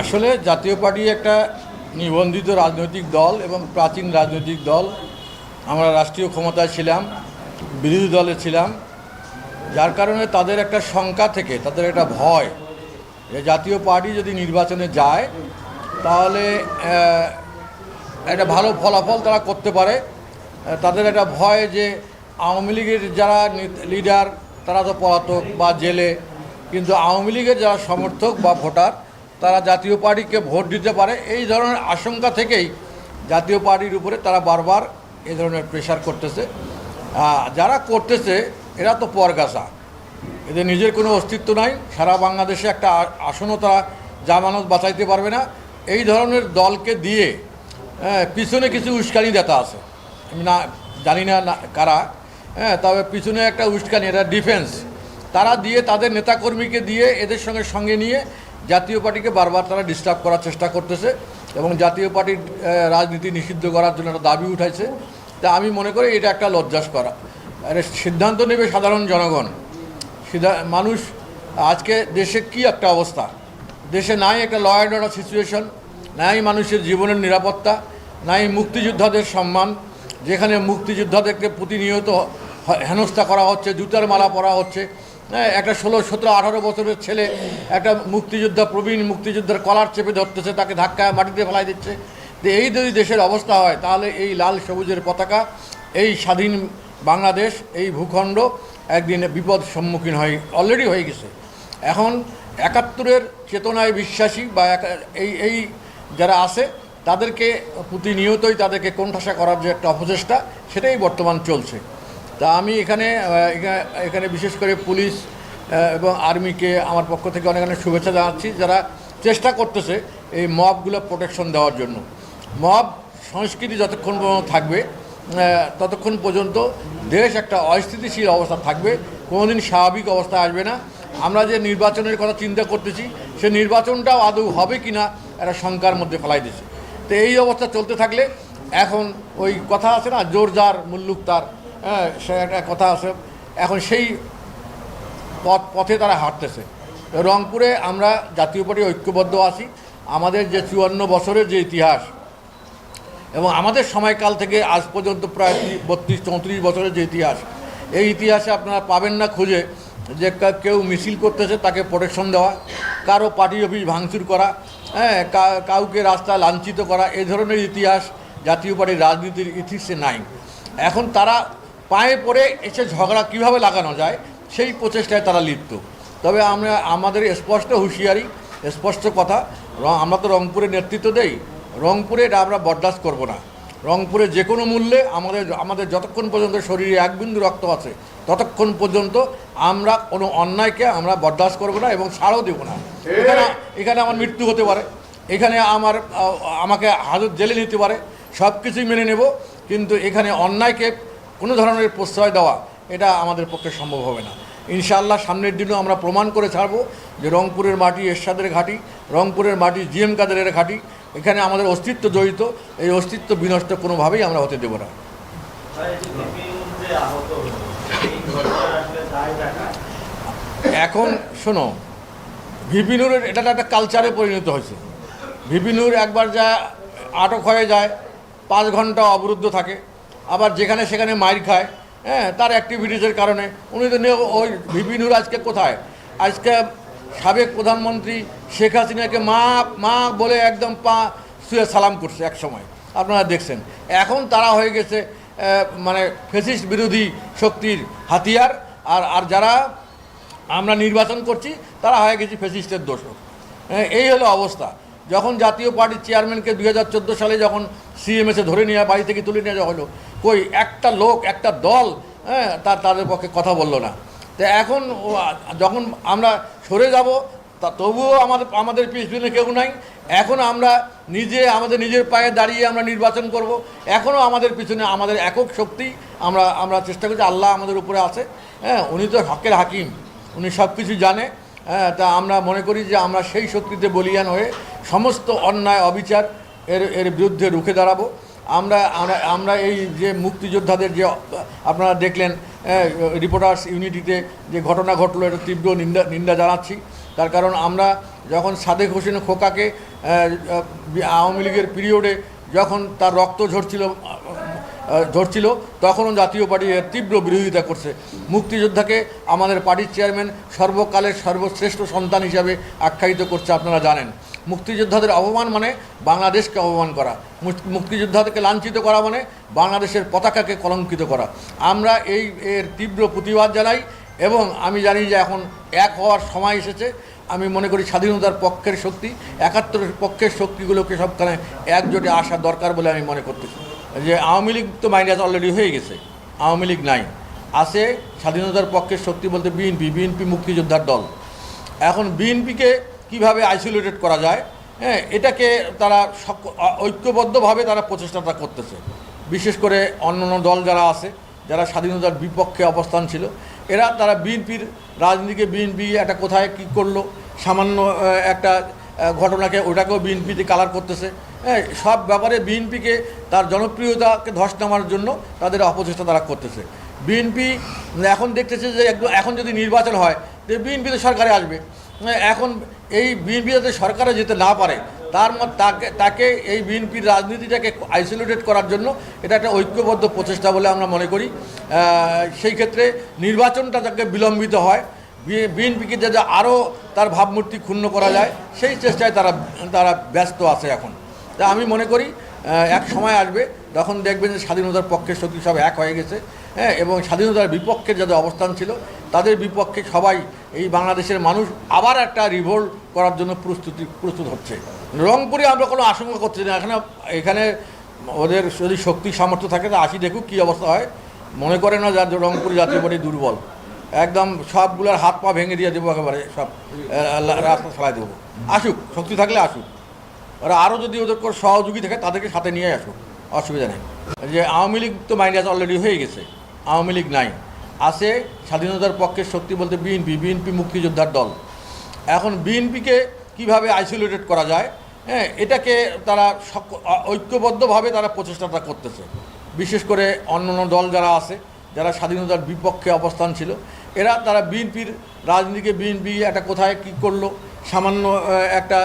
আসলে জাতীয় পার্টি একটা নিবন্ধিত রাজনৈতিক দল এবং প্রাচীন রাজনৈতিক দল। আমরা রাষ্ট্রীয় ক্ষমতায় ছিলাম, বিরোধী দলে ছিলাম। যার কারণে তাদের একটা শঙ্কা থেকে, তাদের একটা ভয় যে জাতীয় পার্টি যদি নির্বাচনে যায়, তাহলে একটা ভালো ফলাফল তারা করতে পারে। তাদের একটা ভয় যে আওয়ামী লীগের যারা লিডার তারা তো পলাতক বা জেলে। কিন্তু আওয়ামী লীগের যারা সমর্থক বা ভোটার, তারা জাতীয় পার্টিকে ভোট দিতে পারে। এই ধরনের আশঙ্কা থেকেই জাতীয় পার্টির উপরে তারা বারবার এই ধরনের প্রেশার করতেছে। যারা করতেছে, এরা তো পরগাছা। এদের নিজের কোনো অস্তিত্ব নাই। সারা বাংলাদেশে একটা আসনও তারা জামানত বাঁচাইতে পারবে না। এই ধরনের দলকে দিয়ে পিছনে কিছু উস্কানি দেতা আছে। আমি না, জানি না কারা। হ্যাঁ তবে পিছনে একটা উস্কানি, এটা ডিফেন্স তারা দিয়ে, তাদের নেতাকর্মীকে দিয়ে, এদের সঙ্গে সঙ্গে নিয়ে জাতীয় পার্টিকে বারবার তারা ডিস্টার্ব করার চেষ্টা করতেছে এবং জাতীয় পার্টির রাজনীতি নিষিদ্ধ করার জন্য একটা দাবি উঠাইছে। তা আমি মনে করি এটা একটা লজ্জাস করা সিদ্ধান্ত নেবে সাধারণ জনগণ। মানুষ, আজকে দেশে কি একটা অবস্থা? দেশে নাই একটা ল অ্যান্ড অর্ডার সিচুয়েশন নাই মানুষের জীবনের নিরাপত্তা, নাই মুক্তিযোদ্ধাদের সম্মান, যেখানে মুক্তিযোদ্ধাদেরকে প্রতিনিয়ত হেনস্থা করা হচ্ছে, জুতার মালা পরা হচ্ছে। একটা ষোলো, সতেরো, আঠারো বছরের ছেলে, একটা মুক্তিযোদ্ধা প্রবীণ, মুক্তিযোদ্ধার কলার চেপে ধরতেছে, তাকে ধাক্কা মাটিতে ফেলাই দিচ্ছে। তো এই যদি দেশের অবস্থা হয়, তাহলে এই লাল সবুজের পতাকা, এই স্বাধীন বাংলাদেশ, এই ভূখণ্ড একদিন বিপদ সম্মুখীন হয় অলরেডি হয়ে গেছে। এখন একাত্তরের চেতনায় বিশ্বাসী বা এই এই যারা আছে, তাদেরকে প্রতিনিয়তই তাদেরকে কোণঠাসা করার যে একটা অপচেষ্টা, সেটাই বর্তমান চলছে। তা আমি এখানে এখানে বিশেষ করে পুলিশ এবং আর্মিকে আমার পক্ষ থেকে অনেক অনেক শুভেচ্ছা জানাচ্ছি যারা চেষ্টা করতেছে এই মবগুলো প্রোটেকশন দেওয়ার জন্য। মব সংস্কৃতি যতক্ষণ পর্যন্ত থাকবে ততক্ষণ পর্যন্ত দেশ একটা অস্থিতিশীল অবস্থা থাকবে, কোনোদিন স্বাভাবিক অবস্থা আসবে না। আমরা যে নির্বাচনের কথা চিন্তা করতেছি, সে নির্বাচনটাও আদৌ হবে কি না একটা শঙ্কার মধ্যে ফেলাই দিছে তো এই অবস্থা চলতে থাকলে এখন ওই কথা আছে না জোর যার মুল্লুক তার হ্যাঁ সে একটা কথা আছে। এখন সেই পথ, পথে তারা হাঁটতেছে। রংপুরে আমরা জাতীয় পার্টি ঐক্যবদ্ধ আছি। আমাদের যে চুয়ান্ন বছরের যে ইতিহাস এবং আমাদের সময়কাল থেকে আজ পর্যন্ত প্রায় বত্রিশ, চৌত্রিশ বছরের যে ইতিহাস, এই ইতিহাসে আপনারা পাবেন না খুঁজে যে কেউ মিছিল করতেছে, তাকে প্রোটেকশন দেওয়া, কারও পার্টি অফিস ভাঙচুর করা হ্যাঁ কাউকে রাস্তা লাঞ্ছিত করা, এ ধরনের ইতিহাস জাতীয় পার্টির রাজনীতির ইতিহাসে নাই। এখন তারা পায়ে পড়ে এসে ঝগড়া কীভাবে লাগানো যায়, সেই প্রচেষ্টায় তারা লিপ্ত। তবে আমরা, আমাদের স্পষ্ট হুঁশিয়ারি, স্পষ্ট কথা আমরা তো রংপুরে নেতৃত্ব দেই, রংপুরে এটা আমরা বরদাস্ত করব না। রংপুরে যে কোনো মূল্যে আমাদের আমাদের যতক্ষণ পর্যন্ত শরীরে এক বিন্দু রক্ত আছে, ততক্ষণ পর্যন্ত আমরা কোনো অন্যায়কে আমরা বরদাস্ত করব না এবং ছাড়ও দেবো না। এখানে এখানে আমার মৃত্যু হতে পারে, এখানে আমার আমাকে হাজত জেলে নিতে পারে সব কিছুই মেনে নেব, কিন্তু এখানে অন্যায়কে কোনো ধরনের প্রশ্রয় দেওয়া এটা আমাদের পক্ষে সম্ভব হবে না। ইনশাআল্লাহ সামনের দিনও আমরা প্রমাণ করে ছাড়ব যে রংপুরের মাটি এরশাদের ঘাঁটি, রংপুরের মাটি জিএম কাদেরের ঘাঁটি, এখানে আমাদের অস্তিত্ব জড়িত, এই অস্তিত্ব বিনষ্ট কোনোভাবেই আমরা হতে দেবো না। এখন শোনো, ভিপিনুরের এটা একটা কালচারে পরিণত হয়েছে। ভিপিনুর একবার যা আটক হয়ে যায়, পাঁচ ঘণ্টা অবরুদ্ধ থাকে। আবার যেখানে সেখানে মাইর খায় হ্যাঁ তার অ্যাক্টিভিটিসের কারণে। উনি তো ওই ভিপিনুর আজকে কোথায়? আজকে সাবেক প্রধানমন্ত্রী শেখ হাসিনাকে মা মা বলে একদম পা শুয়ে সালাম করছে এক সময় আপনারা দেখছেন। এখন তারা হয়ে গেছে মানে ফেসিস্ট বিরোধী শক্তির হাতিয়ার। আর আর যারা আমরা নির্বাচন করছি, তারা হয়ে গেছি ফেসিস্টের দোষক। এই হলো অবস্থা। যখন জাতীয় পার্টির চেয়ারম্যানকে দুই হাজার চোদ্দ সালে যখন সিএমএসে ধরে নিয়ে, বাড়ি থেকে তুলে নিয়ে যাওয়া হলো, কই, একটা লোক, একটা দল হ্যাঁ তার, তাদের পক্ষে কথা বলল না। তো এখন যখন আমরা সরে যাব, তা তবুও আমাদের আমাদের পিছনে কেউ নাই। এখন আমরা নিজে, আমাদের নিজের পায়ে দাঁড়িয়ে আমরা নির্বাচন করব। এখনও আমাদের পিছনে আমাদের একক শক্তি, আমরা আমরা চেষ্টা করছি, আল্লাহ আমাদের উপরে আছে। হ্যাঁ উনি তো হকের হাকিম, উনি সব কিছু জানে। হ্যাঁ তা আমরা মনে করি যে আমরা সেই শক্তিতে বলিয়ান হয়ে সমস্ত অন্যায়, অবিচার এর এর বিরুদ্ধে রুখে দাঁড়াবো। আমরা আমরা এই যে মুক্তিযোদ্ধাদের যে, আপনারা দেখলেন রিপোর্টার্স ইউনিটিতে যে ঘটনা ঘটলো, এটা তীব্র নিন্দা নিন্দা জানাচ্ছি। তার কারণ আমরা যখন সাদেক হোসেন খোকাকে আওয়ামী লীগের পিরিয়ডে যখন তার রক্ত ঝরছিল ঝরছিল তখনও জাতীয় পার্টি এর তীব্র বিরোধিতা করছে। মুক্তিযোদ্ধাকে আমাদের পার্টির চেয়ারম্যান সর্বকালের সর্বশ্রেষ্ঠ সন্তান হিসাবে আখ্যায়িত করছে আপনারা জানেন। মুক্তিযোদ্ধাদের অপমান মানে বাংলাদেশকে অপমান করা। মুক্তিযোদ্ধাদেরকে লাঞ্ছিত করা মানে বাংলাদেশের পতাকাকে কলঙ্কিত করা। আমরা এই এর তীব্র প্রতিবাদ জানাই এবং আমি জানি যে এখন এক হওয়ার সময় এসেছে। আমি মনে করি স্বাধীনতার পক্ষের শক্তি, একাত্তরের পক্ষের শক্তিগুলোকে সবখানে একজোটে আসা দরকার বলে আমি মনে করতেছি। যে আওয়ামী লীগ তো মাইনাস অলরেডি হয়ে গেছে, আওয়ামী লীগ নাই। আছে স্বাধীনতার পক্ষের শক্তি বলতে বিএনপি বিএনপি মুক্তিযোদ্ধার দল। এখন বিএনপিকে কীভাবে আইসোলেটেড করা যায়? হ্যাঁ এটাকে তারা ঐক্যবদ্ধভাবে তারা প্রচেষ্টাটা করতেছে। বিশেষ করে অন্যান্য দল যারা আছে, যারা স্বাধীনতার বিপক্ষে অবস্থান ছিল, এরা তারা বিএনপির রাজনীতিকে, বিএনপি একটা কোথায় কী করল? সামান্য একটা ঘটনাকে ওটাকেও বিএনপিতে কালার করতেছে। হ্যাঁ সব ব্যাপারে বিএনপিকে তার জনপ্রিয়তাকে ধস নামার জন্য তাদের অপচেষ্টা তারা করতেছে। বিএনপি এখন দেখতেছে যে একদম, এখন যদি নির্বাচন হয়, তো বিএনপি তো সরকারে আসবে। এখন এই বিএনপি যাতে সরকারে যেতে না পারে, তার তাকে তাকে এই বিএনপির রাজনীতিটাকে আইসোলেটেড করার জন্য এটা একটা ঐক্যবদ্ধ প্রচেষ্টা বলে আমরা মনে করি। সেই ক্ষেত্রে নির্বাচনটা যাতে বিলম্বিত হয়। বিএনপিকে যাতে আরও তার ভাবমূর্তি ক্ষুণ্ণ করা যায়, সেই চেষ্টায় তারা তারা ব্যস্ত আছে এখন। তা আমি মনে করি এক সময় আসবে, তখন দেখবেন যে স্বাধীনতার পক্ষের শক্তি সব এক হয়ে গেছে হ্যাঁ এবং স্বাধীনতার বিপক্ষে যাদের অবস্থান ছিল, তাদের বিপক্ষে সবাই এই বাংলাদেশের মানুষ আবার একটা রিভোল্ট করার জন্য প্রস্তুতি, প্রস্তুত হচ্ছে। রংপুরে আমরা কোনো আশঙ্কা করছি না, এখানে এখানে ওদের যদি শক্তি সামর্থ্য থাকে, তা আসি দেখুক কী অবস্থা হয়। মনে করে না যা রংপুর জাতীয় পার্টি দুর্বল। একদম সবগুলোর হাত পা ভেঙে দিয়ে দেবো একেবারে সব রাস্তা ছাড়াই দেবো। আসুক, শক্তি থাকলে আসুক। ওরা আরও যদি ওদের সহযোগী থাকে, তাদেরকে সাথে নিয়ে আসুক। অসুবিধা নেই। যে আওয়ামী লীগ তো মাইনাস অলরেডি হয়ে গেছে। আওয়ামী লীগ নাই। আছে স্বাধীনতার পক্ষের শক্তি বলতে বিএনপি বিএনপি মুক্তিযোদ্ধার দল। এখন বিএনপিকে কীভাবে আইসোলেটেড করা যায়? হ্যাঁ এটাকে তারা ঐক্যবদ্ধভাবে তারা প্রচেষ্টাটা করতেছে। বিশেষ করে অন্যান্য দল যারা আছে যারা স্বাধীনতার বিপক্ষে অবস্থান ছিল এরা তারা বিএনপির রাজনীতিকে বিএনপি একটা কোথায় কী করল সামান্য একটা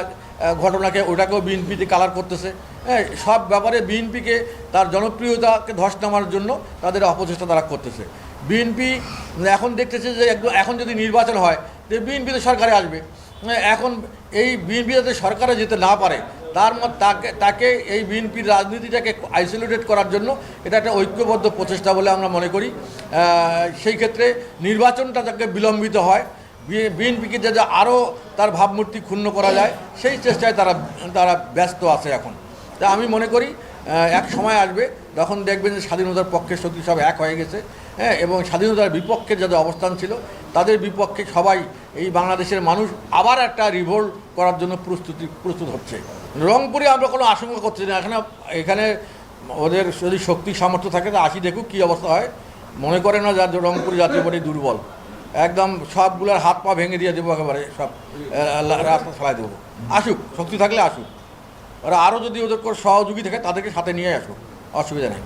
ঘটনাকে ওটাকেও বিএনপিতে কালার করতেছে। হ্যাঁ সব ব্যাপারে বিএনপিকে তার জনপ্রিয়তাকে ধস নামার জন্য তাদের অপচেষ্টা তারা করতেছে। বিএনপি এখন দেখতেছে যে একদম এখন যদি নির্বাচন হয় তো বিএনপি তো সরকারে আসবে। হ্যাঁ, এখন এই বিএনপি যাতে সরকারে যেতে না পারে তার তাকে তাকে এই বিএনপির রাজনীতিটাকে আইসোলেটেড করার জন্য এটা একটা ঐক্যবদ্ধ প্রচেষ্টা বলে আমরা মনে করি। সেই ক্ষেত্রে নির্বাচনটা যাতে বিলম্বিত হয় বিএনপিকে যাতে আরও তার ভাবমূর্তি ক্ষুণ্ণ করা যায়, সেই চেষ্টায় তারা তারা ব্যস্ত আছে এখন। তা আমি মনে করি এক সময় আসবে তখন দেখবেন যে স্বাধীনতার পক্ষের শক্তি সব এক হয়ে গেছে হ্যাঁ এবং স্বাধীনতার বিপক্ষে যাদের অবস্থান ছিল, তাদের বিপক্ষে সবাই এই বাংলাদেশের মানুষ আবার একটা রিভোল্ট করার জন্য প্রস্তুতি, প্রস্তুত হচ্ছে। রংপুরে আমরা কোনো আশঙ্কা করছি না। এখানে এখানে ওদের যদি শক্তি সামর্থ্য থাকে, তা আসি দেখুক কী অবস্থা হয়। মনে করে না যার রংপুর জাতীয় পার্টি দুর্বল। একদম সবগুলোর হাত পা ভেঙে দিয়ে দেবো একেবারে, সব রাস্তা ছাড়াই দেবো। আসুক, শক্তি থাকলে আসুক। ওরা আরও যদি ওদের সহযোগী থাকে, তাদেরকে সাথে নিয়ে আসুক। অসুবিধা নেই।